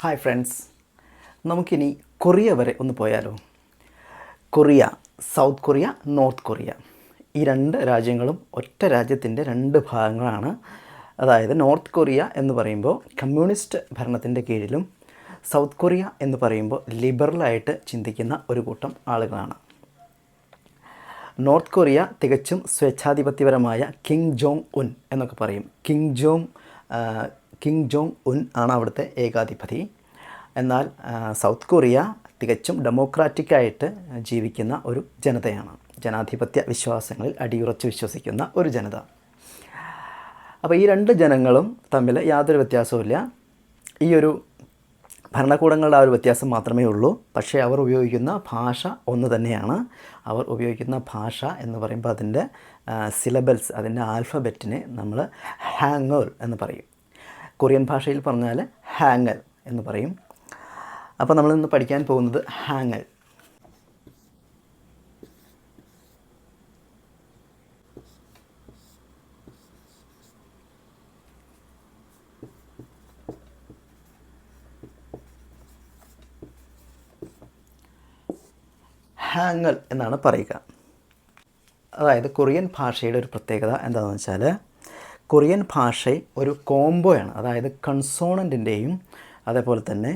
Hi friends. നമുക്കിനി Korea വരെ ഒന്ന് പോയാലോ? Korea South Korea North Korea. ഈ രണ്ട് രാജ്യങ്ങളും ഒറ്റ രാജ്യത്തിന്റെ രണ്ട് ഭാഗങ്ങളാണ്. അതായത് നോർത്ത് കൊറിയ എന്ന് പറയുമ്പോൾ കമ്മ്യൂണിസ്റ്റ് ഭരണത്തിന്റെ കീഴിലും സൗത്ത് കൊറിയ എന്ന് പറയുമ്പോൾ ലിബറലായിട്ട് ചിന്തിക്കുന്ന ഒരു കൂട്ടം ആളുകളാണ്. നോർത്ത് കൊറിയ തികച്ചും സ്വേച്ഛാധിപത്യപരമായ കിങ് ജോങ് ഉൻ എന്നൊക്കെ പറയും. Kim Jong Kim Jong Un ആണ് അവിടുത്തെ ഏകാധിപതി. എന്നാൽ സൗത്ത് കൊറിയ തികച്ചും ഡെമോക്രാറ്റിക്കായിട്ട് ജീവിക്കുന്ന ഒരു ജനതയാണ്. ജനാധിപത്യ വിശ്വാസങ്ങളിൽ അടിയുറച്ച് വിശ്വസിക്കുന്ന ഒരു ജനത. അപ്പോൾ ഈ രണ്ട് ജനങ്ങളും തമ്മിൽ യാതൊരു വ്യത്യാസവുമില്ല. ഈ ഒരു ഭരണകൂടങ്ങളുടെ ആ ഒരു വ്യത്യാസം മാത്രമേ ഉള്ളൂ. പക്ഷേ അവർ ഉപയോഗിക്കുന്ന ഭാഷ ഒന്ന് തന്നെയാണ്. അവർ ഉപയോഗിക്കുന്ന ഭാഷ എന്ന് പറയുമ്പോൾ അതിന്റെ സിലബൽസ് അതിന്റെ ആൽഫബറ്റിനെ നമ്മൾ ഹാങ്ങോൽ എന്ന് പറയും. കൊറിയൻ ഭാഷയിൽ പറഞ്ഞാൽ ഹാങ്ങൽ എന്ന് പറയും. അപ്പോൾ നമ്മൾ ഇന്ന് പഠിക്കാൻ പോകുന്നത് ഹാങ്ങൽ ഹാങ്ങൽ എന്നാണ് പറയുക. അതായത് കൊറിയൻ ഭാഷയുടെ ഒരു പ്രത്യേകത എന്താണെന്ന് വെച്ചാൽ കൊറിയൻ ഭാഷ ഒരു കോംബോയാണ് അതായത് കൺസോണന്റിന്റെയും അതേപോലെ തന്നെ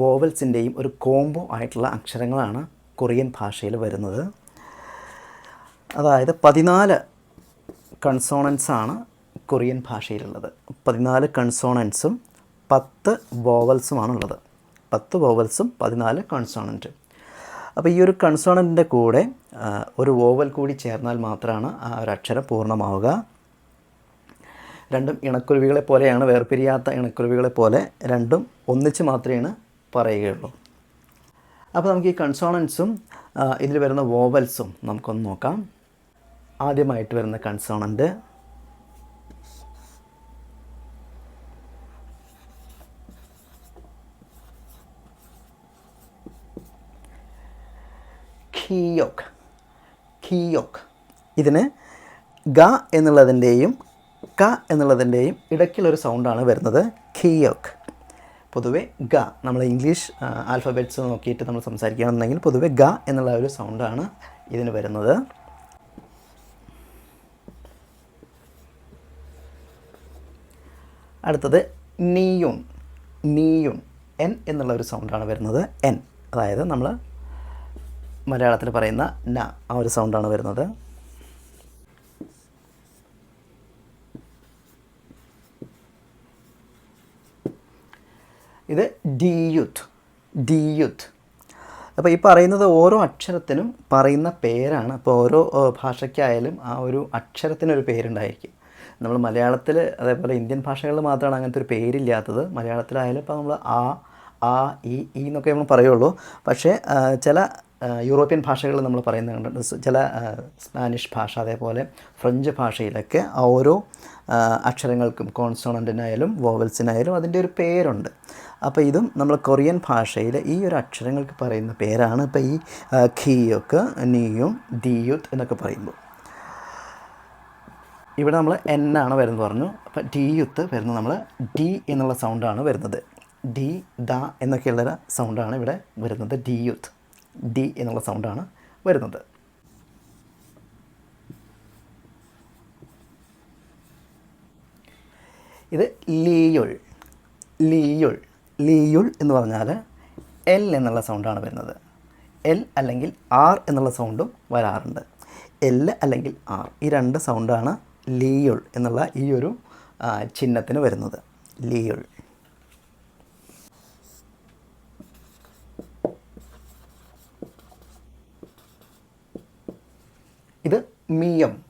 വോവൽസിന്റെയും ഒരു കോംബോ ആയിട്ടുള്ള അക്ഷരങ്ങളാണ് കൊറിയൻ ഭാഷയിൽ വരുന്നത്. അതായത് പതിനാല് കൺസോണൻസ് ആണ് കൊറിയൻ ഭാഷയിലുള്ളത്. പതിനാല് കൺസോണൻസും പത്ത് വോവൽസുമാണുള്ളത് പത്ത് വോവൽസും പതിനാല് കൺസോണന്റും അപ്പോൾ ഈ ഒരു കൺസോണന്റിന്റെ കൂടെ ഒരു വോവൽ കൂടി ചേർന്നാൽ മാത്രമാണ് ആ ഒരു അക്ഷരം പൂർണമാവുക. രണ്ടും ഇണക്കുരുവികളെ പോലെയാണ് വേർപിരിയാത്ത ഇണക്കുരുവികളെ പോലെ രണ്ടും ഒന്നിച്ച് മാത്രമേ പറയുകയുള്ളൂ. അപ്പോൾ നമുക്ക് ഈ കൺസോണൻസും ഇതിൽ വരുന്ന വോവൽസും നമുക്കൊന്ന് നോക്കാം. ആദ്യമായിട്ട് വരുന്ന കൺസോണന്റ് ഖിയോക് ഖിയോക് ഇതിന് ഗ എന്നുള്ളതിന്റെയും ക എന്നുള്ളതിന്റെയും ഇടയ്ക്കുള്ളൊരു സൗണ്ടാണ് വരുന്നത് ഖിയോക്ക് പൊതുവെ ഗ നമ്മൾ ഇംഗ്ലീഷ് ആൽഫബറ്റ്സ് നോക്കിയിട്ട് നമ്മൾ സംസാരിക്കുകയാണെന്നുണ്ടെങ്കിൽ പൊതുവെ ഗ എന്നുള്ള ഒരു സൗണ്ടാണ് ഇതിന് വരുന്നത്. അടുത്തത് നീയുൺ നീയുൺ എൻ എന്നുള്ള ഒരു സൗണ്ടാണ് വരുന്നത് എൻ. അതായത് നമ്മൾ മലയാളത്തിൽ പറയുന്ന ന ആ ഒരു സൗണ്ടാണ് വരുന്നത്. ഇത് ഡിയുത്ത് ഡിയുത്ത്. അപ്പോൾ ഈ പറയുന്നത് ഓരോ അക്ഷരത്തിനും പറയുന്ന പേരാണ്. അപ്പോൾ ഓരോ ഭാഷയ്ക്കായാലും ആ ഒരു അക്ഷരത്തിനൊരു പേരുണ്ടായിരിക്കും. നമ്മൾ മലയാളത്തിൽ അതേപോലെ ഇന്ത്യൻ ഭാഷകളിൽ മാത്രമാണ് അങ്ങനത്തെ ഒരു പേരില്ലാത്തത്. മലയാളത്തിലായാലും ഇപ്പോൾ നമ്മൾ ആ ആ ഇ ഈ എന്നൊക്കെ നമ്മൾ പറയുള്ളൂ. പക്ഷേ ചില യൂറോപ്യൻ ഭാഷകളിൽ നമ്മൾ പറയുന്നുണ്ട്. ചില സ്പാനിഷ് ഭാഷ അതേപോലെ ഫ്രഞ്ച് ഭാഷയിലൊക്കെ ഓരോ അക്ഷരങ്ങൾക്കും കോൺസോണന്റിനായാലും വോവൽസിനായാലും അതിന്റെ ഒരു പേരുണ്ട്. അപ്പോൾ ഇതും നമ്മൾ കൊറിയൻ ഭാഷയിൽ ഈ ഒരു അക്ഷരങ്ങൾക്ക് പറയുന്ന പേരാണ്. ഇപ്പോൾ ഈ ഖിയൊക്കെ നീയും ദിയുത്ത് എന്നൊക്കെ പറയുമ്പോൾ ഇവിടെ നമ്മൾ എൻ ആണ് വരുന്നത് പറഞ്ഞു. അപ്പോൾ ഡിയുത്ത് വരുന്നത് നമ്മൾ ഡി എന്നുള്ള സൗണ്ടാണ് വരുന്നത്. ഡി ദ എന്നൊക്കെയുള്ള സൗണ്ടാണ് ഇവിടെ വരുന്നത്. ഡിയുത്ത് ഡി എന്നുള്ള സൗണ്ടാണ് വരുന്നത്. ഇത് ലിയുൾ ലീയുൾ ലീയുൾ എന്ന് പറഞ്ഞാൽ എൽ എന്നുള്ള സൗണ്ടാണ് വരുന്നത്. എൽ അല്ലെങ്കിൽ ആർ എന്നുള്ള സൗണ്ടും വരാറുണ്ട്. എൽ അല്ലെങ്കിൽ ആർ ഈ രണ്ട് സൗണ്ടാണ് ലിയുൾ എന്നുള്ള ഈ ഒരു ചിഹ്നത്തിന് വരുന്നത്. ലിയുൾ ഇത് മീയം.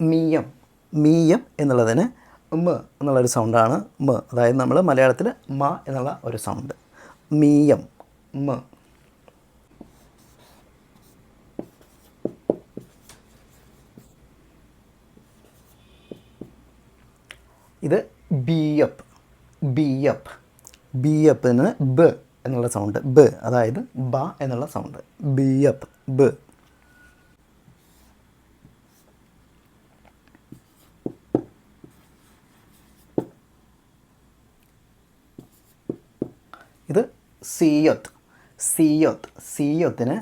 മീയം. മീയം എന്നുള്ളതിന് മ എന്നുള്ളൊരു സൗണ്ടാണ് മ. അതായത് നമ്മൾ മലയാളത്തിൽ മ എന്നുള്ള ഒരു സൗണ്ട് മീയം. മ. ഇത് ബിയപ്പ്. ബിയപ്പ്. ബിയപ്പിന് ബ് എന്നുള്ള സൗണ്ട് ബ. അതായത് ബ എന്നുള്ള സൗണ്ട് ബിയപ്പ്. ബ് ഇത് സിയൊത്ത്. സിയൊത്ത്. സിയൊത്തിന്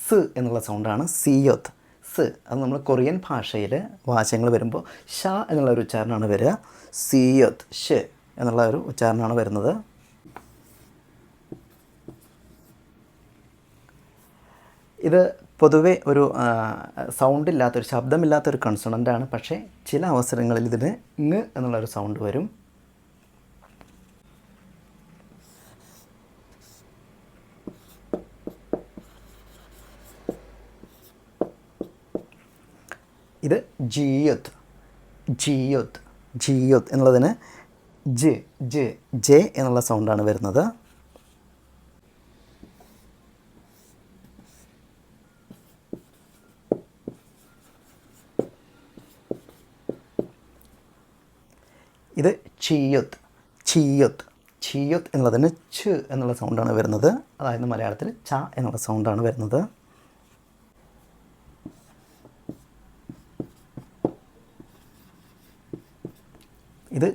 സ് എന്നുള്ള സൗണ്ടാണ് സിയൊത്ത്. സ് അത് നമ്മൾ കൊറിയൻ ഭാഷയിൽ വാചകങ്ങൾ വരുമ്പോൾ ഷ എന്നുള്ള ഒരു ഉച്ചാരണമാണ് വരിക. സിയൊത്ത് ഷ് എന്നുള്ള ഒരു ഉച്ചാരണമാണ് വരുന്നത്. ഇത് പൊതുവെ ഒരു സൗണ്ട് ഇല്ലാത്തൊരു ശബ്ദമില്ലാത്തൊരു കൺസണന്റാണ് പക്ഷേ ചില അവസരങ്ങളിൽ ഇതിന് ങ് എന്നുള്ളൊരു സൗണ്ട് വരും. ഇത് ജിയൊത്ത്. ജിയൊത്ത്. ജിയൊത്ത് എന്നുള്ളതിന് ജ് ജ് ജെ എന്നുള്ള സൗണ്ടാണ് വരുന്നത്. ഇത് ചീയൊത്ത് ചീയൊത്ത് ചീയൊത്ത് എന്നുള്ളതിന് ച് എന്നുള്ള സൗണ്ടാണ് വരുന്നത്. അതായത് മലയാളത്തിൽ ച എന്നുള്ള സൗണ്ടാണ് വരുന്നത് ഇത്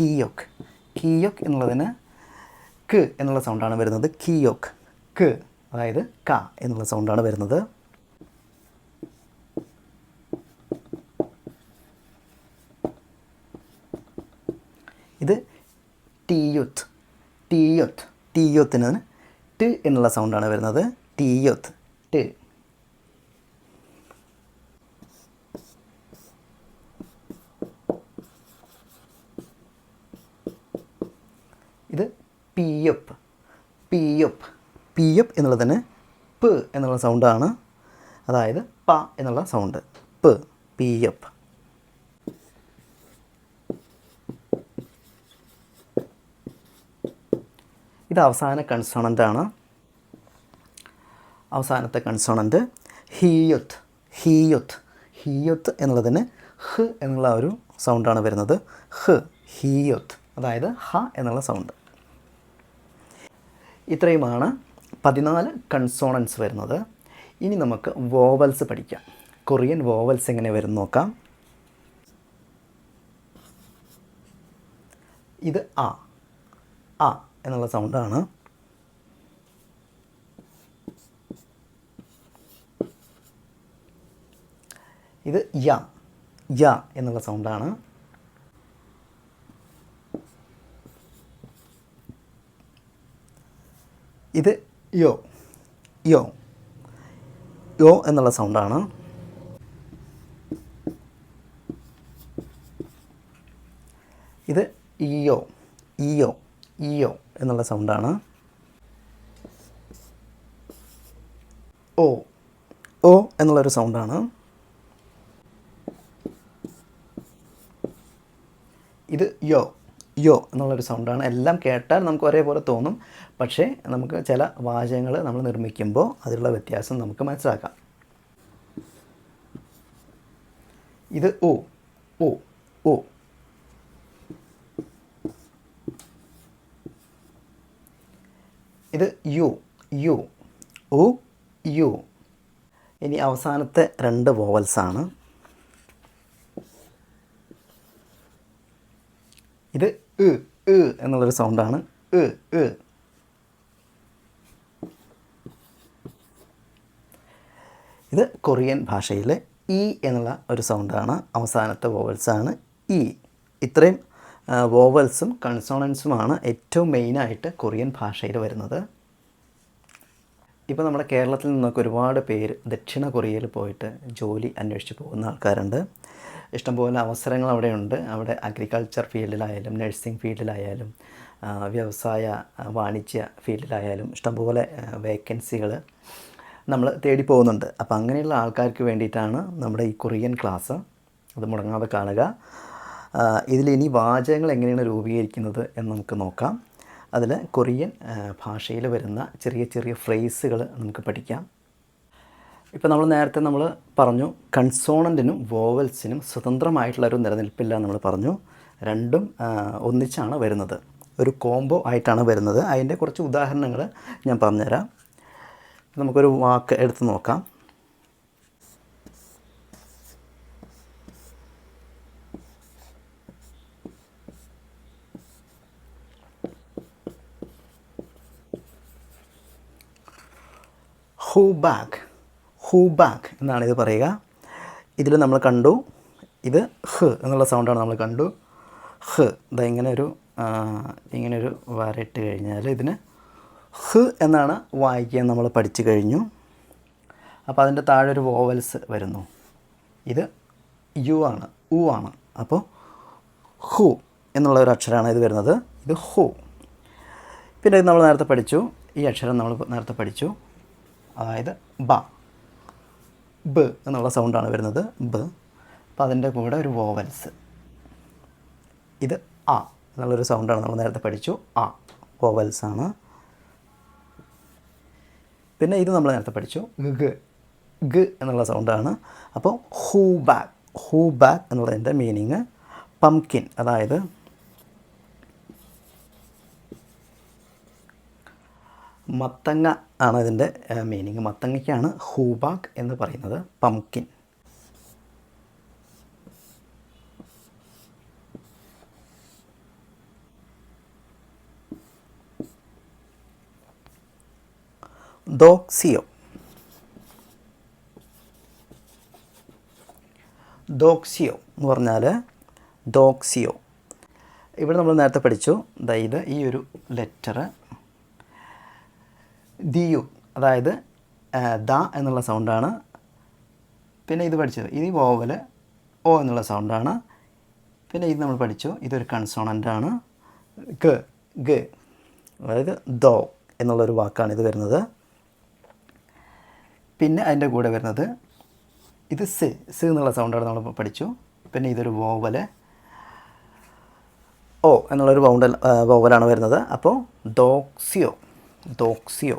കീയൊക്ക് കീയോക്ക് എന്നുള്ളതിന് ക് എന്നുള്ള സൗണ്ടാണ് വരുന്നത്. കീയോക്ക് ക് അതായത് ക എന്നുള്ള സൗണ്ടാണ് വരുന്നത്. ഇത് ടീയൊത്ത്. ടീയൊത്ത്. ടീയൊത്തിന് ട് എന്നുള്ള സൗണ്ടാണ് വരുന്നത്. ടീയൊത്ത്. ട്. എന്നുള്ളതിന് പ് എന്നുള്ള സൗണ്ടാണ്. അതായത് പ എന്നുള്ള സൗണ്ട്. പ് പി എഫ്. ഇത് അവസാന കൺസോണന്റാണ് അവസാനത്തെ കൺസോണന്റ് ഹീയൊത്ത് ഹീയൊത്ത്. ഹീയൊത്ത് എന്നുള്ളതിന് ഹ് എന്നുള്ള ഒരു സൗണ്ടാണ് വരുന്നത്. ഹ് ഹീയൊത്ത്. അതായത് ഹ എന്നുള്ള സൗണ്ട്. ഇത്രയുമാണ് പതിനാല് കൺസോണൻസ് വരുന്നത്. ഇനി നമുക്ക് വോവൽസ് പഠിക്കാം. കൊറിയൻ വോവൽസ് എങ്ങനെ വരും നോക്കാം. ഇത് ആ ആ എന്നുള്ള സൗണ്ടാണ് ഇത് യ യ എന്നുള്ള സൗണ്ടാണ് ഇത് യോ യോ യോ എന്നുള്ള സൗണ്ടാണ് ഇത് ഇയോ ഇയോ ഇയോ എന്നുള്ള സൗണ്ടാണ് ഓ ഓ എന്നുള്ളൊരു സൗണ്ടാണ് ഇത് യോ യോ എന്നുള്ളൊരു സൗണ്ടാണ് എല്ലാം കേട്ടാൽ നമുക്ക് ഒരേപോലെ തോന്നും. പക്ഷേ നമുക്ക് ചില വാചകങ്ങൾ നമ്മൾ നിർമ്മിക്കുമ്പോൾ അതിലുള്ള വ്യത്യാസം നമുക്ക് മനസ്സിലാക്കാം. ഇത് ഓ ഓ ഓ. ഇത് യു യു ഉ യു. ഇനി അവസാനത്തെ രണ്ട് വോവൽസാണ് ഇത് എന്നുള്ളൊരു സൗണ്ടാണ് ഇ ഇത് കൊറിയൻ ഭാഷയിലെ ഇ എന്നുള്ള ഒരു സൗണ്ടാണ് അവസാനത്തെ വോവൽസാണ് ഇ ഇത്രയും വോവൽസും കൺസോണൻസുമാണ് ഏറ്റവും മെയിനായിട്ട് കൊറിയൻ ഭാഷയിൽ വരുന്നത്. ഇപ്പോൾ നമ്മുടെ കേരളത്തിൽ നിന്നൊക്കെ ഒരുപാട് പേര് ദക്ഷിണ കൊറിയയിൽ പോയിട്ട് ജോലി അന്വേഷിച്ച് പോകുന്ന ആൾക്കാരുണ്ട്. ഇഷ്ടംപോലെ അവസരങ്ങൾ അവിടെയുണ്ട്. അവിടെ അഗ്രികൾച്ചർ ഫീൽഡിലായാലും നഴ്സിംഗ് ഫീൽഡിലായാലും വ്യവസായ വാണിജ്യ ഫീൽഡിലായാലും ഇഷ്ടംപോലെ വേക്കൻസികൾ നമ്മൾ തേടി പോകുന്നുണ്ട്. അപ്പോൾ അങ്ങനെയുള്ള ആൾക്കാർക്ക് വേണ്ടിയിട്ടാണ് നമ്മുടെ ഈ കൊറിയൻ ക്ലാസ്. അത് മുടങ്ങാതെ കാണുക. ഇതിലിനി വാചകങ്ങൾ എങ്ങനെയാണ് രൂപീകരിക്കുന്നത് എന്ന് നമുക്ക് നോക്കാം. അതിൽ കൊറിയൻ ഭാഷയിൽ വരുന്ന ചെറിയ ചെറിയ ഫ്രേസുകൾ നമുക്ക് പഠിക്കാം. ഇപ്പോൾ നമ്മൾ നേരത്തെ നമ്മൾ പറഞ്ഞു കൺസോണന്റിനും വോവൽസിനും സ്വതന്ത്രമായിട്ടുള്ള ഒരു നിലനിൽപ്പില്ല നമ്മൾ പറഞ്ഞു. രണ്ടും ഒന്നിച്ചാണ് വരുന്നത്. ഒരു കോംബോ ആയിട്ടാണ് വരുന്നത്. അതിന്റെ കുറച്ച് ഉദാഹരണങ്ങൾ ഞാൻ പറഞ്ഞുതരാം. നമുക്കൊരു വാക്ക് എടുത്ത് നോക്കാം. ഹൂബാഗ്. ഹൂബാഗ് എന്നാണ് ഇത് പറയുക. ഇതിൽ നമ്മൾ കണ്ടു. ഇത് ഹ് എന്നുള്ള സൗണ്ടാണ് നമ്മൾ കണ്ടു. ഹ്. ഇതാ ഇങ്ങനെ ഒരു ഇങ്ങനെ ഒരു വരയിട്ട് കഴിഞ്ഞാൽ ഇതിന് ഹ് എന്നാണ് വായിക്കാൻ നമ്മൾ പഠിച്ചു കഴിഞ്ഞു. അപ്പോൾ അതിന്റെ താഴെ ഒരു വോവൽസ് വരുന്നു. ഇത് യു ആണ് ഉ ആണ്. അപ്പോൾ ഹു എന്നുള്ള ഒരു അക്ഷരമാണ് ഇത് വരുന്നത്. ഇത് ഹു. പിന്നെ നമ്മൾ നേരത്തെ പഠിച്ചു. ഈ അക്ഷരം നമ്മൾ നേരത്തെ പഠിച്ചു. അതായത് ബ. ബ് എന്നുള്ള സൗണ്ടാണ് വരുന്നത്. ബ്. അപ്പോൾ അതിന്റെ കൂടെ ഒരു വോവൽസ് ഇത് ആ എന്നുള്ളൊരു സൗണ്ടാണ് നമ്മൾ നേരത്തെ പഠിച്ചു. ആ വോവൽസ് ആണ്. പിന്നെ ഇത് നമ്മൾ നേരത്തെ പഠിച്ചു. ഗ് ഗ് എന്നുള്ള സൗണ്ടാണ്. അപ്പോൾ ഹൂ ബാക്ക് ഹൂ ബാക്ക് എന്നുള്ളതിന്റെ മീനിങ് പംകിൻ അതായത് മത്തങ്ങ ആണ് ഇതിന്റെ മീനിങ് മത്തങ്ങയ്ക്കാണ് ഹൂബാക്ക് എന്ന് പറയുന്നത് പംകിൻ ദോക്സിയോ ദോക്സിയോ എന്ന് പറഞ്ഞാൽ ദോക്സിയോ ഇവിടെ നമ്മൾ നേരത്തെ പഠിച്ചു ഇത് ഈ ഒരു ലെറ്റർ ദിയു അതായത് ദ എന്നുള്ള സൗണ്ടാണ് പിന്നെ ഇത് പഠിച്ചത് ഇത് വോവൽ ഓ എന്നുള്ള സൗണ്ടാണ് പിന്നെ ഇത് നമ്മൾ പഠിച്ചു ഇതൊരു കൺസോണന്റാണ് ഗ ഗ അതായത് ദോ എന്നുള്ളൊരു വാക്കാണ് ഇത് വരുന്നത്. പിന്നെ അതിന്റെ കൂടെ വരുന്നത് ഇത് സെ സെ എന്നുള്ള സൗണ്ടാണ് നമ്മൾ പഠിച്ചു. പിന്നെ ഇതൊരു വോവൽ ഓ എന്നുള്ളൊരു വൗണ്ടൽ വോവലാണ് വരുന്നത്. അപ്പോൾ ദോക്സിയോ ദോക്സിയോ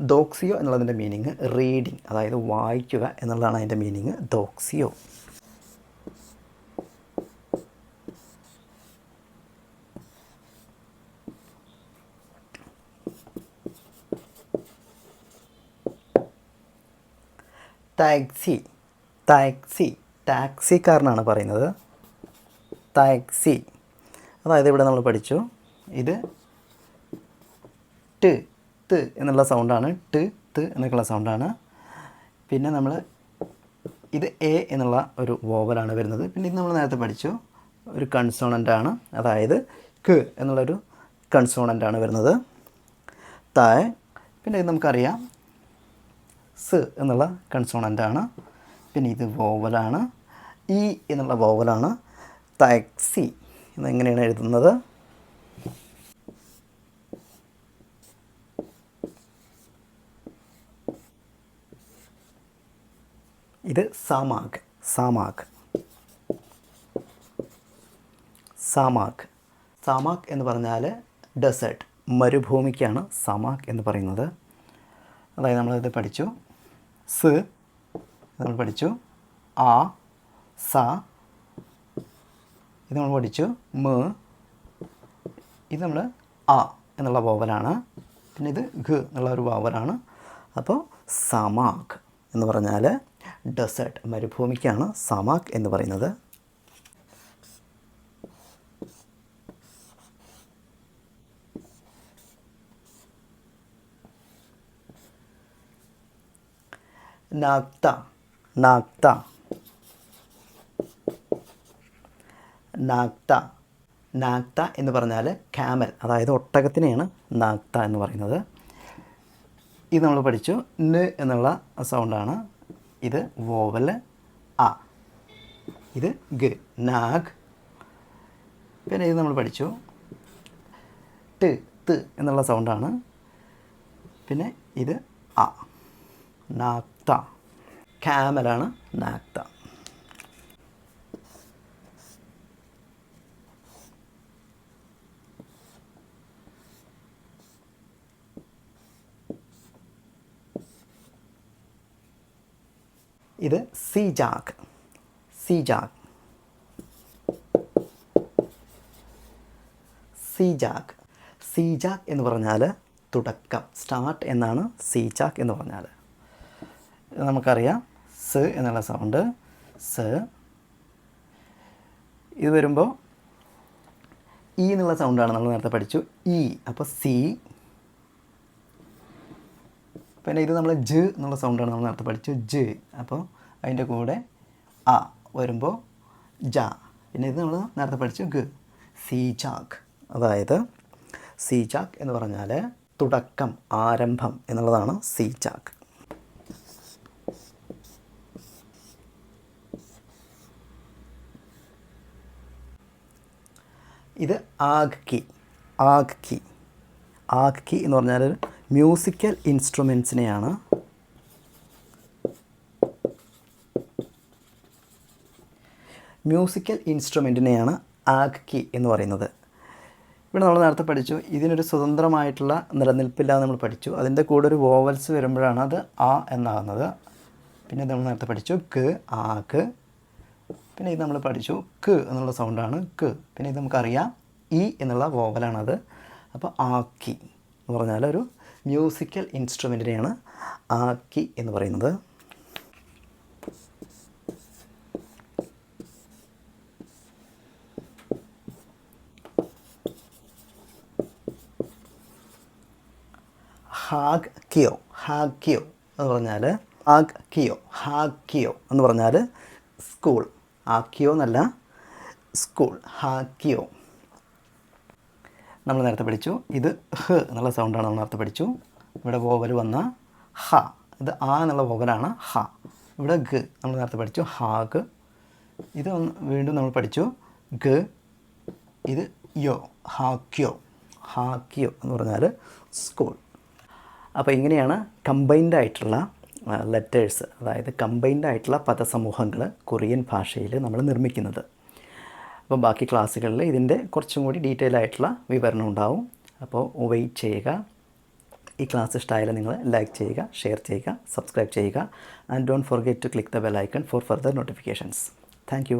ദോക്സിയോ എന്നുള്ളതിന്റെ മീനിങ് റീഡിങ് അതായത് വായിക്കുക എന്നുള്ളതാണ് അതിന്റെ മീനിങ് ദോക്സിയോ ടാക്സി ടാക്സി ടാക്സിക്കാരനാണ് പറയുന്നത്. ടാക്സി. അതായത് ഇവിടെ നമ്മൾ പഠിച്ചു. ഇത് ട് ത് എന്നുള്ള സൗണ്ടാണ് ട് ത് എന്നൊക്കെയുള്ള സൗണ്ടാണ് പിന്നെ നമ്മൾ ഇത് എ എന്നുള്ള ഒരു വോവലാണ് വരുന്നത്. പിന്നെ ഇത് നമ്മൾ നേരത്തെ പഠിച്ചു. ഒരു കൺസോണന്റാണ് അതായത് ക് എന്നുള്ളൊരു കൺസോണന്റാണ് വരുന്നത്. താഴെ പിന്നെ ഇത് നമുക്കറിയാം. സ് എന്നുള്ള കൺസോണന്റ് ആണ്. പിന്നെ ഇത് വോവലാണ് ഇ എന്നുള്ള വോവലാണ് ടാക്സി എന്നെങ്ങനെയാണ് എഴുതുന്നത്? ഇത് സാമാഗ് സാമാഗ്. സാമാഗ്. സാമാക് എന്ന് പറഞ്ഞാൽ ഡെസേർട്ട് മരുഭൂമിക്കാണ് സാമാക് എന്ന് പറയുന്നത്. അതായത് നമ്മളിത് പഠിച്ചു. സ് നമ്മൾ പഠിച്ചു. ആ സ ഇത് നമ്മൾ പഠിച്ചു. മ ഇത് നമ്മൾ അ എന്നുള്ള വോവലാണ് പിന്നെ ഇത് ഘ എന്നുള്ള ഒരു വോവലാണ് അപ്പോൾ സമാക് എന്ന് പറഞ്ഞാൽ ഡെസേർട്ട് മരുഭൂമിക്കാണ് സമാക് എന്ന് പറയുന്നത്. നാക്ത നാക്ത നാക്ത നാക്ത എന്ന് പറഞ്ഞാൽ ക്യാമൽ അതായത് ഒട്ടകത്തിനെയാണ് നാക്ത എന്ന് പറയുന്നത്. ഇത് നമ്മൾ പഠിച്ചു. ന് എന്നുള്ള സൗണ്ടാണ് ഇത് വോവൽ ആ ഇത് ഗ് നാഗ് പിന്നെ ഇത് നമ്മൾ പഠിച്ചു. ട് ത് എന്നുള്ള സൗണ്ടാണ് പിന്നെ ഇത് അ നാക്ത ക്യാമലാണ് നാക്ത. ഇത് സീജാഗ് സീജാഗ് സീജാഗ് സീജാഗ് എന്ന് പറഞ്ഞാൽ തുടക്കം സ്റ്റാർട്ട് എന്നാണ് സീജാഗ് എന്ന് പറഞ്ഞാൽ നമുക്കറിയാം സ് എന്നുള്ള സൗണ്ട്. സ്. ഇത് വരുമ്പോൾ ഇ എന്നുള്ള സൗണ്ടാണ് നമ്മൾ നേരത്തെ പഠിച്ചു. ഇ അപ്പോൾ സി. പിന്നെ ഇത് നമ്മൾ ജ് എന്നുള്ള സൗണ്ടാണ് നമ്മൾ നേരത്തെ പഠിച്ചു. ജ് അപ്പോൾ അതിന്റെ കൂടെ അ വരുമ്പോൾ ജ. പിന്നെ ഇത് നമ്മൾ നേരത്തെ പഠിച്ചു ഗ്. സി ചാക്ക് അതായത് സി ചാക്ക് എന്ന് പറഞ്ഞാൽ തുടക്കം ആരംഭം എന്നുള്ളതാണ് സീജാക്ക് ഇത് ആഗ് കി ആഗ് കി. ആഗ് കി എന്ന് പറഞ്ഞാൽ മ്യൂസിക്കൽ ഇൻസ്ട്രുമെൻസിനെയാണ് മ്യൂസിക്കൽ ഇൻസ്ട്രുമെന്റിനെയാണ് ആഗ്കി എന്ന് പറയുന്നത്. ഇവിടെ നമ്മൾ നേരത്തെ പഠിച്ചു ഇതിനൊരു സ്വതന്ത്രമായിട്ടുള്ള നിലനിൽപ്പില്ല നമ്മൾ പഠിച്ചു. അതിന്റെ കൂടെ ഒരു വോവൽസ് വരുമ്പോഴാണ് അത് ആ എന്നാകുന്നത്. പിന്നെ നമ്മൾ നേരത്തെ പഠിച്ചു ക ആഗ് പിന്നെ ഇത് നമ്മൾ പഠിച്ചു ക് എന്നുള്ള സൗണ്ടാണ് ക് പിന്നെ ഇത് നമുക്കറിയാം ഇ എന്നുള്ള വോവലാണത് അപ്പോൾ ആക്കി എന്ന് പറഞ്ഞാൽ ഒരു മ്യൂസിക്കൽ ഇൻസ്ട്രുമെന്റിനെയാണ് ആക്കി എന്ന് പറയുന്നത്. ഹാഗ് കിയോ ഹാഗ് കിയോ എന്ന് പറഞ്ഞാൽ ഹാഗ് കിയോ ഹാഗ് കിയോ എന്ന് പറഞ്ഞാൽ സ്കൂൾ ആക്കിയോ എന്നല്ല സ്കൂൾ ഹാക്കിയോ. നമ്മൾ നേരത്തെ പഠിച്ചു. ഇത് ഹ് എന്നുള്ള സൗണ്ടാണ് നമ്മൾ നേരത്തെ പഠിച്ചു. ഇവിടെ വോവൽ വന്ന ഹ. ഇത് ആ എന്നുള്ള വോവലാണ് ഹ. ഇവിടെ ഗ നമ്മൾ നേരത്തെ പഠിച്ചു. ഹാഗ്. ഇത് വീണ്ടും നമ്മൾ പഠിച്ചു. ഗ. ഇത് യോ. ഹാക്യോ ഹാക്യോ എന്ന് പറഞ്ഞാൽ സ്കൂൾ. അപ്പോൾ ഇങ്ങനെയാണ് കമ്പൈൻഡ് ആയിട്ടുള്ള ലെറ്റേഴ്സ് അതായത് കമ്പൈൻഡ് ആയിട്ടുള്ള പദസമൂഹങ്ങൾ കൊറിയൻ ഭാഷയിൽ നമ്മൾ നിർമ്മിക്കുന്നത്. അപ്പോൾ ബാക്കി ക്ലാസ്സുകളിൽ ഇതിന്റെ കുറച്ചും കൂടി ഡീറ്റെയിൽ ആയിട്ടുള്ള വിവരണം ഉണ്ടാവും. അപ്പോൾ വെയിറ്റ് ചെയ്യുക. ഈ ക്ലാസ് ഇഷ്ടമായാലും നിങ്ങൾ ലൈക്ക് ചെയ്യുക ഷെയർ ചെയ്യുക സബ്സ്ക്രൈബ് ചെയ്യുക. And don't forget to click the bell icon for further notifications thank